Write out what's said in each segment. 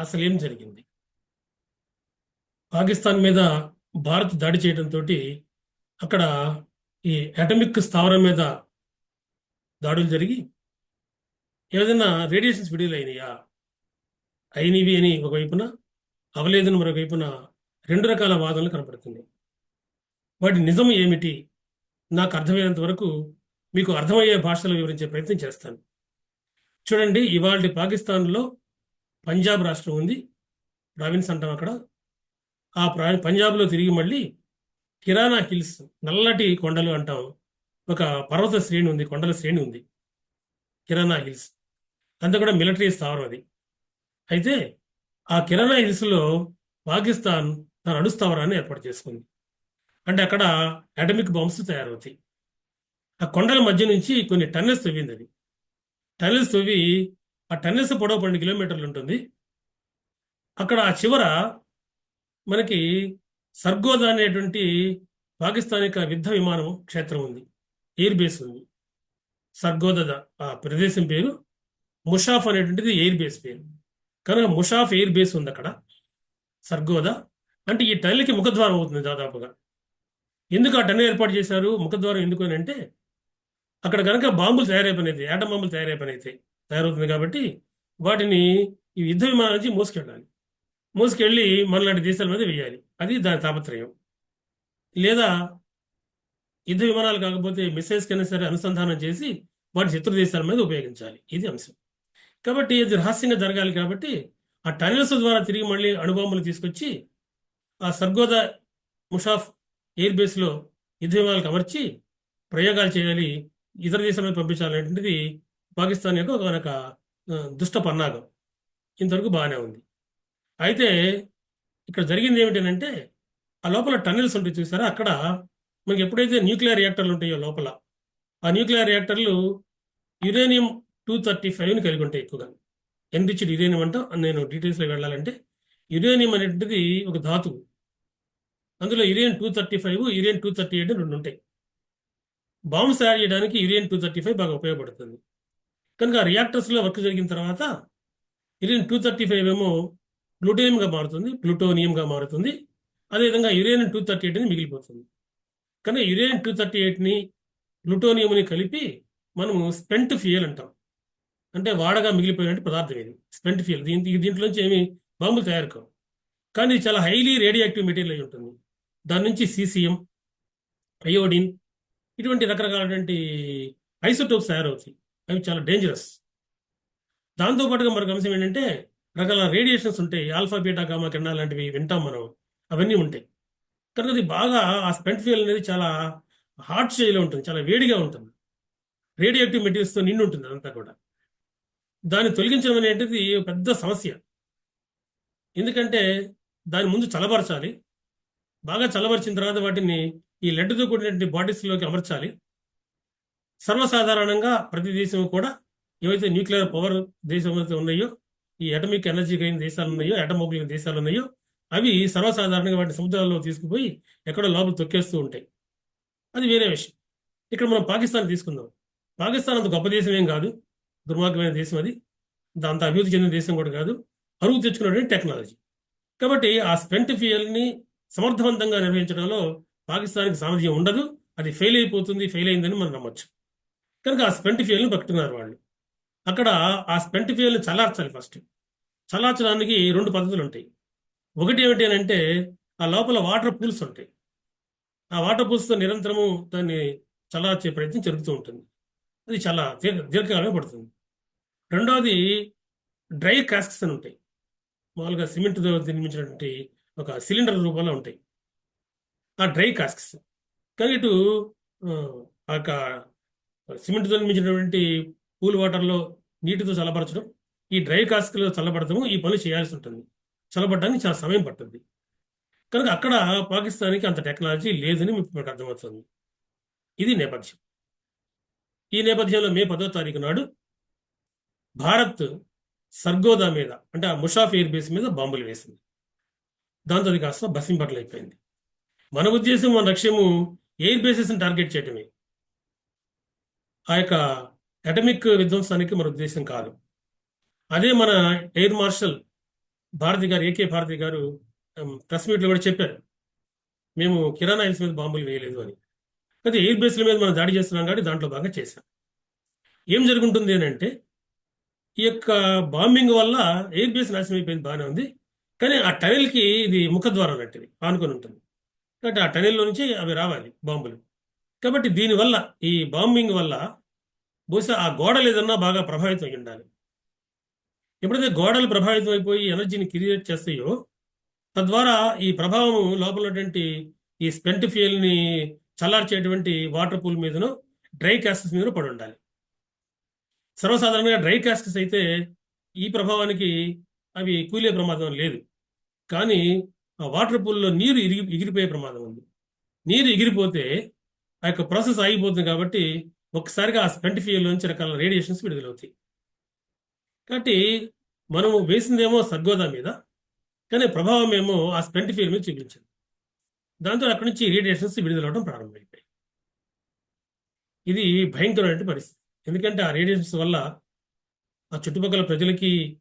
అసలు ఏం జరిగింది? పాకిస్తాన్ మీద భారత్ దాడి చేయడంతో అక్కడ ఈ అటమిక్ స్థావరం మీద దాడులు జరిగి ఏదైనా రేడియేషన్స్ విడుదల అయినాయా అయినవి అని ఒకవైపున అవలేదని మరొకవైపున రెండు రకాల వాదనలు కనపడుతుంది వాటి నిజం ఏమిటి? నాకు అర్థమయ్యేంత వరకు మీకు అర్థమయ్యే భాషలో వివరించే ప్రయత్నం చేస్తాను. చూడండి ఇవాళ పాకిస్తాన్లో పంజాబ్ రాష్ట్రం ఉంది. ప్రావిన్స్ అంటాం అక్కడ. ఆ ప్రా పంజాబ్లో తిరిగి మళ్ళీ కిరాణా హిల్స్ నల్లటి కొండలు అంటాం. ఒక పర్వత శ్రేణి ఉంది కొండల శ్రేణి ఉంది. కిరాణా హిల్స్. అంతా కూడా మిలిటరీ స్థావరం అది. అయితే ఆ కిరాణా హిల్స్లో పాకిస్తాన్ తన అణు స్థావరాన్ని ఏర్పాటు చేసుకుంది. అంటే అక్కడ అటమిక్ బాంబ్స్ తయారవుతాయి. ఆ కొండల మధ్య నుంచి కొన్ని టన్నెల్స్ తవ్వింది అది. టన్నెల్స్ తవ్వి ఆ టన్నెల్స్ పొడవు పన్నెండు కిలోమీటర్లు ఉంటుంది. అక్కడ ఆ చివర మనకి సర్గోదా అనేటువంటి పాకిస్తాన్ యొక్క యుద్ధ విమానం క్షేత్రం ఉంది. ఎయిర్ బేస్ ఉంది. సర్గోదా ఆ ప్రదేశం పేరు ముషాఫ్ అనేటువంటిది ఎయిర్ బేస్ పేరు. కనుక ముషాఫ్ ఎయిర్ బేస్ ఉంది అక్కడ సర్గోదా. అంటే ఈ టన్నెల్కి ముఖద్వారం అవుతుంది దాదాపుగా. ఎందుకు ఆ టన్నెల్ ఏర్పాటు చేశారు? ముఖద్వారం ఎందుకు అని అంటే అక్కడ కనుక బాంబులు తయారైపోయినైతే యాటం బాంబులు తయారైపోయినైతే తయారవుతుంది కాబట్టి వాటిని ఈ యుద్ధ విమానం నుంచి మోసుకెళ్ళాలి. మోసుకెళ్ళి మనలాంటి దేశాల మీద వేయాలి. అది దాని తాపత్రయం. లేదా యుద్ధ విమానాలు కాకపోతే మిసైల్స్ కన్నా సరే అనుసంధానం చేసి వాటి శత్రు దేశాల మీద ఉపయోగించాలి. ఇది అంశం. కాబట్టి ఇది రహస్యంగా జరగాలి కాబట్టి ఆ టనల్స్ ద్వారా తిరిగి మళ్ళీ అణుబాంబులు తీసుకొచ్చి ఆ సర్గోదా ముషాఫ్ ఎయిర్ బేస్లో యుద్ధ విమానాలకు అమర్చి ప్రయోగాలు చేయాలి. ఇతర దేశాల మీద పంపించాలనేటువంటిది పాకిస్తాన్ యొక్క ఒక ఆ, దుష్ట పన్నాగం. ఇంతవరకు బాగానే ఉంది. అయితే ఇక్కడ జరిగింది ఏమిటంటే ఆ లోపల టన్నెల్స్ ఉంటాయి చూసారా? అక్కడ మనకి ఎప్పుడైతే న్యూక్లియర్ రియాక్టర్లు ఉంటాయో లోపల ఆ న్యూక్లియర్ రియాక్టర్లు యురేనియం టూ థర్టీ ఫైవ్ని కలిగి ఉంటాయి ఎక్కువగా. ఎన్రిచ్డ్ యురేనియం అంటే. నేను డీటెయిల్స్లో వెళ్ళాలంటే యురేనియం అనేటువంటిది ఒక ధాతువు. అందులో uranium two thirty five uranium two thirty eight రెండు ఉంటాయి. బాంబు తయారు చేయడానికి యురేన్ టూ థర్టీ ఫైవ్ బాగా ఉపయోగపడుతుంది. కనుక ఆ రియాక్టర్స్లో వర్క్ జరిగిన తర్వాత యురేన్ టూ థర్టీ ఫైవ్ ఏమో ప్లూటోనియంగా మారుతుంది ప్లూటోనియంగా మారుతుంది. అదేవిధంగా యురేనియం టూ థర్టీ ఎయిట్ని మిగిలిపోతుంది. కనుక యురేనియం టూ థర్టీ ఎయిట్ని ప్లూటోనియంని కలిపి మనము స్పెంట్ ఫ్యూయల్ అంటాం. అంటే వాడగా మిగిలిపోయినట్టు పదార్థం ఇది స్పెంట్ ఫ్యూయల్. దీని దీంట్లోంచి ఏమి బాంబులు తయారు కావు. కానీ ఇది చాలా హైలీ రేడియాక్టివ్ మెటీరియల్ అయి ఉంటుంది. దాని నుంచి సీసీఎం అయోడిన్ ఇటువంటి రకరకాలటువంటి ఐసోటోప్స్ తయారవుతాయి. అవి చాలా డేంజరస్ దాంతోపాటుగా మరొక అంశం ఏంటంటే రకాల రేడియేషన్స్ ఉంటాయి ఆల్ఫా బీటా గామా కిరణాలు లాంటివి వింటాం మనం. అవన్నీ ఉంటాయి. కనుక అది బాగా ఆ స్పెంట్ ఫ్యూయల్ అనేది చాలా హాట్ స్టేజ్లో ఉంటుంది చాలా వేడిగా ఉంటుంది. రేడియోయాక్టివ్ మెటీరియల్స్తో నిండి ఉంటుంది అదంతా కూడా. దాన్ని తొలగించడం అనేది పెద్ద సమస్య. ఎందుకంటే దాని ముందు చల్లబరచాలి. బాగా చల్లబరిచిన తర్వాత వాటిని ఈ లెడ్తో కూడినటువంటి బాడీస్లోకి అమర్చాలి. సర్వసాధారణంగా ప్రతి దేశం కూడా ఏవైతే న్యూక్లియర్ పవర్ దేశం అయితే ఉన్నాయో ఈ అటమిక్ ఎనర్జీ కలిగిన దేశాలు ఉన్నాయో అటమోబిల్ దేశాలు ఉన్నాయో అవి సర్వసాధారణంగా వాటిని సముద్రాల్లో తీసుకుపోయి ఎక్కడో లోపల తొక్కేస్తూ ఉంటాయి. అది వేరే విషయం. ఇక్కడ మనం పాకిస్తాన్ తీసుకుందాం. పాకిస్తాన్ అంత గొప్ప దేశం ఏం కాదు. దుర్మార్గమైన దేశం అది. దాంతో అభివృద్ధి చెందిన దేశం కూడా కాదు. అరువు తెచ్చుకున్నటువంటి టెక్నాలజీ. కాబట్టి ఆ స్పెంట్ ఫ్యూయల్ని సమర్థవంతంగా నిర్వహించడంలో పాకిస్తాన్కి సామర్థ్యం ఉండదు. అది ఫెయిల్ అయిపోతుంది ఫెయిల్ అయిందని మనం నమ్మొచ్చు. కనుక ఆ స్పెంట్ ఫ్యూయల్ని పట్టుకున్నారు వాళ్ళు. అక్కడ ఆ స్పెంట్ ఫ్యూయల్ని చల్లార్చాలి ఫస్ట్. చల్లార్చడానికి రెండు పద్ధతులు ఉంటాయి. ఒకటి ఏమిటి అని అంటే ఆ లోపల వాటర్ పూల్స్ ఉంటాయి. ఆ వాటర్ పూల్స్తో నిరంతరము దాన్ని చల్లార్చే ప్రయత్నం జరుగుతూ ఉంటుంది. అది చాలా దీర్ఘ దీర్ఘకాలమే పడుతుంది. రెండవది డ్రై క్యాస్క్స్ అని ఉంటాయి. మామూలుగా సిమెంట్ నిర్మించినటువంటి ఒక సిలిండర్ రూపంలో ఉంటాయి. ఆ డ్రై కాస్క్స్ కానీ ఇటు ఆ, ఆ యొక్క సిమెంట్తో నిర్మించినటువంటి పూల్ వాటర్లో నీటితో చల్లబరచడం ఈ డ్రై కాస్క్లో చల్లబడటము ఈ పనులు చేయాల్సి ఉంటుంది. చల్లబడడానికి చాలా సమయం పడుతుంది. కనుక అక్కడ పాకిస్తాన్కి అంత టెక్నాలజీ లేదని మీకు అర్థమవుతుంది. ఇది నేపథ్యం. ఈ నేపథ్యంలో మే పదో తారీఖు నాడు భారత్ సర్గోదా మీద అంటే ఆ ముషాఫ్ ఎయిర్ బేస్ మీద బాంబులు వేసింది. దాంతో అది కాస్త బసింపట్లయిపోయింది మన ఉద్దేశం మన లక్ష్యము ఎయిర్ బేసెస్ని టార్గెట్ చేయటమే. ఆ యొక్క అటమిక్ విధ్వంసానికి మన ఉద్దేశం కాదు. అదే మన ఎయిర్ మార్షల్ భారతి గారు ఏకే భారతి గారు ప్రెస్ మీట్లో కూడా చెప్పారు. మేము కిరాణా హిల్స్ మీద బాంబులు వేయలేదు అని. అయితే ఎయిర్ బేస్ల మీద మనం దాడి చేస్తున్నాం కాబట్టి దాంట్లో బాగా చేశాం. ఏం జరుగుతుంది అని అంటే ఈ యొక్క బాంబింగ్ వల్ల ఎయిర్ బేస్ నాశనం అయిపోయింది బాగానే ఉంది. కానీ ఆ టనెల్కి ఇది ముఖద్వారం లాంటిది ఆనుకొని ఉంటుంది. కాబట్టి ఆ టనెల్లో నుంచి అవి రావాలి బాంబులు. కాబట్టి దీనివల్ల ఈ బాంబింగ్ వల్ల బహుశా ఆ గోడలు ఏదన్నా బాగా ప్రభావితం అయి ఉండాలి ఎప్పుడైతే గోడలు ప్రభావితం అయిపోయి ఎనర్జీని క్రియేట్ చేస్తాయో తద్వారా ఈ ప్రభావం లోపల ఉన్నటువంటి ఈ స్పెంట్ ఫ్యూయల్ని చల్లార్చేటువంటి వాటర్ పూల్ మీదను డ్రై క్యాస్టెస్ మీద పడి ఉండాలి సర్వసాధారణంగా డ్రై క్యాస్టెస్ అయితే ఈ ప్రభావానికి అవి కూలే ప్రమాదం లేదు. కానీ ఆ వాటర్ పూల్లో నీరు ఇరిగి ఎగిరిపోయే ప్రమాదం ఉంది. నీరు ఎగిరిపోతే ఆ యొక్క ప్రాసెస్ ఆగిపోతుంది కాబట్టి ఒక్కసారిగా ఆ స్పెంట్ ఫ్యూయల్ నుంచి రకాల రేడియేషన్స్ విడుదలవుతాయి. కాబట్టి మనం వేసిందేమో సర్గోదా మీద కానీ ప్రభావం ఏమో ఆ స్పెంట్ ఫ్యూయల్ మీద చూపించింది. దాంతో అక్కడి నుంచి రేడియేషన్స్ విడుదలవడం ప్రారంభమైపోయాయి. ఇది భయంకరమైన పరిస్థితి. ఎందుకంటే ఆ రేడియేషన్స్ వల్ల ఆ చుట్టుపక్కల ప్రజలకి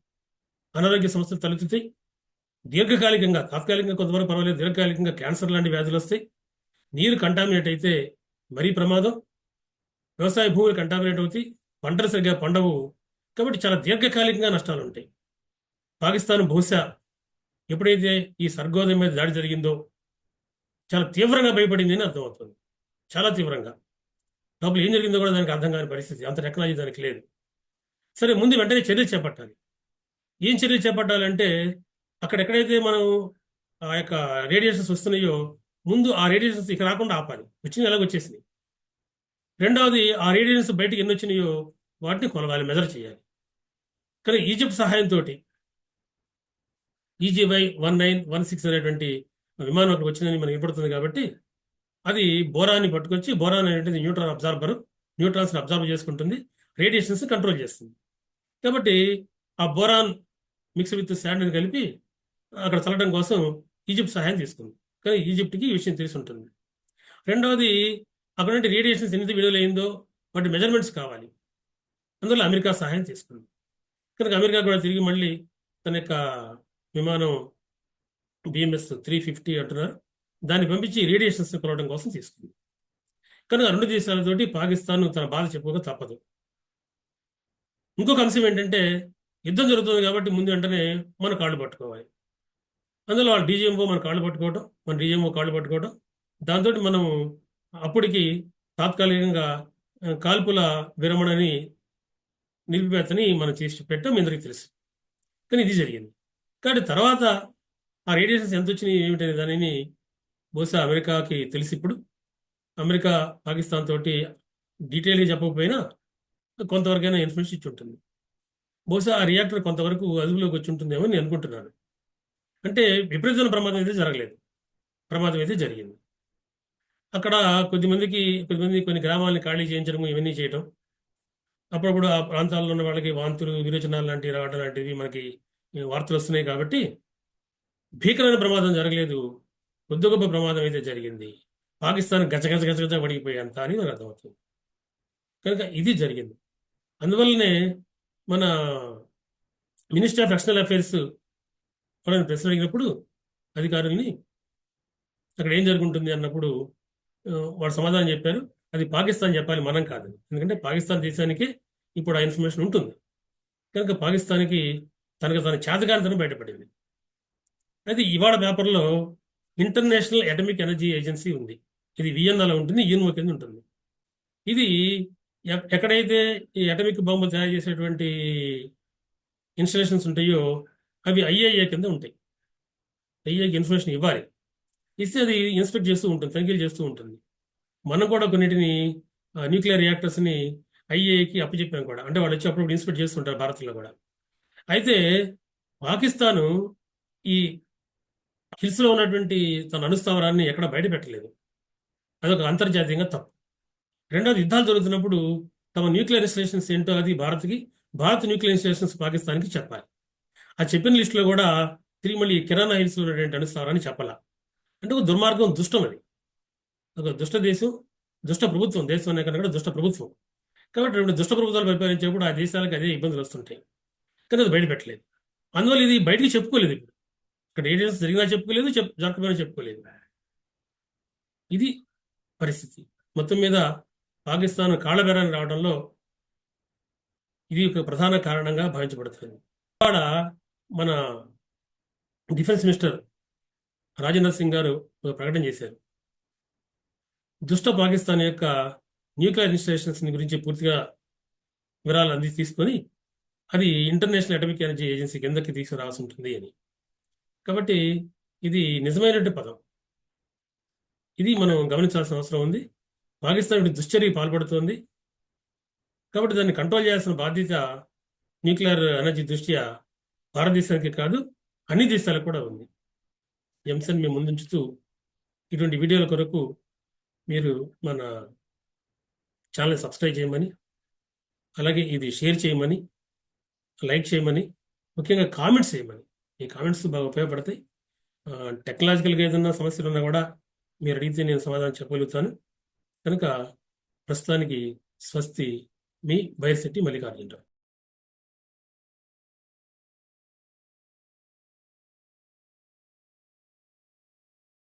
అనారోగ్య సమస్యలు తలెత్తుతాయి. దీర్ఘకాలికంగా తాత్కాలికంగా కొంతవరకు పర్వాలేదు. దీర్ఘకాలికంగా క్యాన్సర్ లాంటి వ్యాధులు వస్తాయి. నీరు కంటామినేట్ అయితే మరీ ప్రమాదం. వ్యవసాయ భూములు కంటామినేట్ అవుతాయి పంటలు సరిగ్గా పండవు. కాబట్టి చాలా దీర్ఘకాలికంగా నష్టాలు ఉంటాయి పాకిస్తాన్ బహుశా ఎప్పుడైతే ఈ సర్గోదయం మీద దాడి జరిగిందో చాలా తీవ్రంగా భయపడింది అని అర్థమవుతుంది. చాలా తీవ్రంగా. లోపల ఏం జరిగిందో కూడా దానికి అర్థం కాని పరిస్థితి. అంత టెక్నాలజీ దానికి లేదు. సరే ముందు వెంటనే చర్యలు చేపట్టాలి. ఏం చర్యలు చేపట్టాలంటే అక్కడెక్కడైతే మనం ఆ యొక్క రేడియేషన్స్ వస్తున్నాయో ముందు ఆ రేడియేషన్స్ ఇక్కడ రాకుండా ఆపాలి. వచ్చిన ఎలాగొచ్చేసినాయి రెండవది ఆ రేడియన్స్ బయటకు ఎన్ని వచ్చినాయో వాటిని కొలవాలి మెజర్ చేయాలి. కానీ ఈజిప్ట్ సహాయంతో ఈజీవై వన్ నైన్ వన్ సిక్స్ అనేటువంటి విమానం ఒకటి వచ్చిందని మనకి వినపడుతుంది కాబట్టి అది బోరాన్ని పట్టుకొచ్చి బోరాన్ అనేటువంటి న్యూట్రాన్ అబ్జార్బర్ న్యూట్రాన్స్ని అబ్జర్వ్ చేసుకుంటుంది రేడియేషన్స్ కంట్రోల్ చేస్తుంది. కాబట్టి ఆ బోరాన్ మిక్స్ విత్ శాండ్ని కలిపి అక్కడ చల్లడం కోసం ఈజిప్ట్ సహాయం తీసుకుంది. కానీ ఈజిప్ట్కి ఈ విషయం తెలిసి ఉంటుంది. రెండవది అక్కడ నుండి రేడియేషన్స్ ఎన్ని విడుదలైందో వాటి మెజర్మెంట్స్ కావాలి. అందువల్ల అమెరికా సహాయం తీసుకుంది కనుక అమెరికా కూడా తిరిగి మళ్ళీ తన యొక్క విమానం బిఎంఎస్ త్రీ ఫిఫ్టీ అంటున్నారు. దాన్ని పంపించి రేడియేషన్స్ కొలవడం కోసం తీసుకుంది కనుక రెండు దేశాలతోటి పాకిస్తాన్ తన బాధ చెప్పుకోక తప్పదు. ఇంకొక అంశం ఏంటంటే యుద్ధం జరుగుతుంది కాబట్టి ముందు వెంటనే మన కాళ్ళు పట్టుకోవాలి. అందులో వాళ్ళు డీజీఎంఓ మన కాళ్ళు పట్టుకోవడం మన డీజీఎంఓ కాళ్ళు పట్టుకోవడం దాంతో మనం అప్పటికి తాత్కాలికంగా కాల్పుల విరమణని నిలిపివేతని మనం చేసి పెట్టడం మీ అందరికీ తెలుసు. కానీ ఇది జరిగింది. కాబట్టి తర్వాత ఆ రేడియేషన్స్ ఎంత వచ్చినాయి ఏమిటనే దానిని బహుశా అమెరికాకి తెలిసి ఇప్పుడు అమెరికా పాకిస్తాన్ తోటి డీటెయిల్గా చెప్పకపోయినా కొంతవరకైనా ఇన్ఫర్మేషన్ ఇచ్చి ఉంటుంది. బహుశా ఆ రియాక్టర్ కొంతవరకు అదుపులోకి వచ్చి ఉంటుందేమో నేను అనుకుంటున్నాను. అంటే విపరీతమైన ప్రమాదం అయితే జరగలేదు. ప్రమాదం అయితే జరిగింది. అక్కడ కొద్దిమందికి కొద్దిమంది కొన్ని గ్రామాలని ఖాళీ చేయించడం ఇవన్నీ చేయటం. అప్పుడప్పుడు ఆ ప్రాంతాల్లో ఉన్న వాళ్ళకి వాంతులు విరోచనాలు లాంటివి రావడం లాంటివి మనకి వార్తలు వస్తున్నాయి కాబట్టి భీకరమైన ప్రమాదం జరగలేదు. కొద్ది గొప్ప ప్రమాదం అయితే జరిగింది. పాకిస్తాన్ గజ గజ పడిపోయేంత అని మనకు అర్థమవుతుంది. కనుక ఇది జరిగింది. అందువల్లనే మన మినిస్టర్ ఆఫ్ ఎక్స్టర్నల్ అఫైర్స్ వాళ్ళని ప్రశ్న అడిగినప్పుడు అధికారుల్ని అక్కడ ఏం జరుగుతుంది అన్నప్పుడు వాడు సమాధానం చెప్పారు అది పాకిస్తాన్ చెప్పాలి మనం కాదు ఎందుకంటే పాకిస్తాన్ దేశానికి ఇప్పుడు ఆ ఇన్ఫర్మేషన్ ఉంటుంది. కనుక పాకిస్తాన్కి తనకు తన చేతగానితనం బయటపడింది. అయితే ఇవాళ పేపర్లో ఇంటర్నేషనల్ అటమిక్ ఎనర్జీ ఏజెన్సీ ఉంది. ఇది వియన్నాలో ఉంటుంది యూన్వో కింద ఉంటుంది. ఇది ఎ- ఎక్కడైతే ఈ అటమిక్ బాంబు తయారు చేసేటువంటి ఇన్స్టలేషన్స్ ఉంటాయో అవి ఐఏఏ కింద ఉంటాయి. ఐఏకి ఇన్ఫర్మేషన్ ఇవ్వాలి. ఇస్తే అది ఇన్స్పెక్ట్ చేస్తూ ఉంటుంది తనిఖీలు చేస్తూ ఉంటుంది. మనం కూడా కొన్నిటిని న్యూక్లియర్ రియాక్టర్స్ని ఐఏకి అప్పచెప్పాం కూడా. అంటే వాళ్ళు వచ్చి ఇన్స్పెక్ట్ చేస్తుంటారు భారత్లో కూడా. అయితే పాకిస్తాను ఈ హిల్స్లో ఉన్నటువంటి తన అణుస్థావరాన్ని ఎక్కడ బయట పెట్టలేదు. అదొక అంతర్జాతీయంగా తప్పు. రెండోది యుద్ధాలు జరుగుతున్నప్పుడు తమ న్యూక్లియర్ ఇన్స్టలేషన్స్ ఏంటో అది భారత్కి భారత్ న్యూక్లియర్ ఇన్స్టలేషన్స్ పాకిస్తాన్కి చెప్పాలి. ఆ చెప్పిన లిస్టులో కూడా తిరిగి మళ్ళీ కిరాణా హిల్స్లో ఉన్నటువంటి అణుస్థావరాన్ని చెప్పాలా. అంటే ఒక దుర్మార్గం దుష్టం అది. ఒక దుష్ట దేశం దుష్ట ప్రభుత్వం దేశం అనే కన్నా కూడా దుష్ట ప్రభుత్వం. కాబట్టి రెండు దుష్ట ప్రభుత్వాలు పరిపాలించేప్పుడు ఆ దేశాలకు అదే ఇబ్బందులు వస్తుంటాయి. కానీ అది బయటపెట్టలేదు. అందువల్ల ఇది బయటికి చెప్పుకోలేదు ఇప్పుడు. ఇక్కడ రేడియేషన్స్ జరిగినా చెప్పుకోలేదు చెప్ జరగకపోయినా చెప్పుకోలేదు. ఇది పరిస్థితి. మొత్తం మీద పాకిస్తాన్ కాళ్ళబెరాన్ని రావడంలో ఇది ఒక ప్రధాన కారణంగా భావించబడుతుంది. ఇవాళ మన డిఫెన్స్ మినిస్టర్ రాజేంద్ర సింగ్ గారు ప్రకటన చేశారు. దుష్ట పాకిస్తాన్ యొక్క న్యూక్లియర్ ఇన్స్టాలేషన్స్ గురించి పూర్తిగా వివరాలు అంది తీసుకొని అది ఇంటర్నేషనల్ అటమిక్ ఎనర్జీ ఏజెన్సీ కిందకి తీసుకురావాల్సి ఉంటుంది అని. కాబట్టి ఇది నిజమైనటువంటి పదం. ఇది మనం గమనించాల్సిన అవసరం ఉంది. పాకిస్తాన్ ఇప్పుడు దుశ్చర్యకి పాల్పడుతోంది. కాబట్టి దాన్ని కంట్రోల్ చేయాల్సిన బాధ్యత న్యూక్లియర్ ఎనర్జీ దృష్ట్యా భారతదేశానికి కాదు అన్ని దేశాలకు కూడా ఉంది. అంశాన్ని మేము ముందుంచుతూ ఇటువంటి వీడియోల కొరకు మీరు మన ఛానల్ సబ్స్క్రైబ్ చేయమని అలాగే ఇది షేర్ చేయమని లైక్ చేయమని ముఖ్యంగా కామెంట్స్ చేయమని. ఈ కామెంట్స్ బాగా ఉపయోగపడతాయి. టెక్నాలజికల్గా ఏదైనా సమస్యలు ఉన్నా కూడా మీరు అడిగితే నేను సమాధానం చెప్పగలుగుతాను. కనుక ప్రస్తుతానికి స్వస్తి మీ బైర్శెట్టి మల్లికార్జునరావు.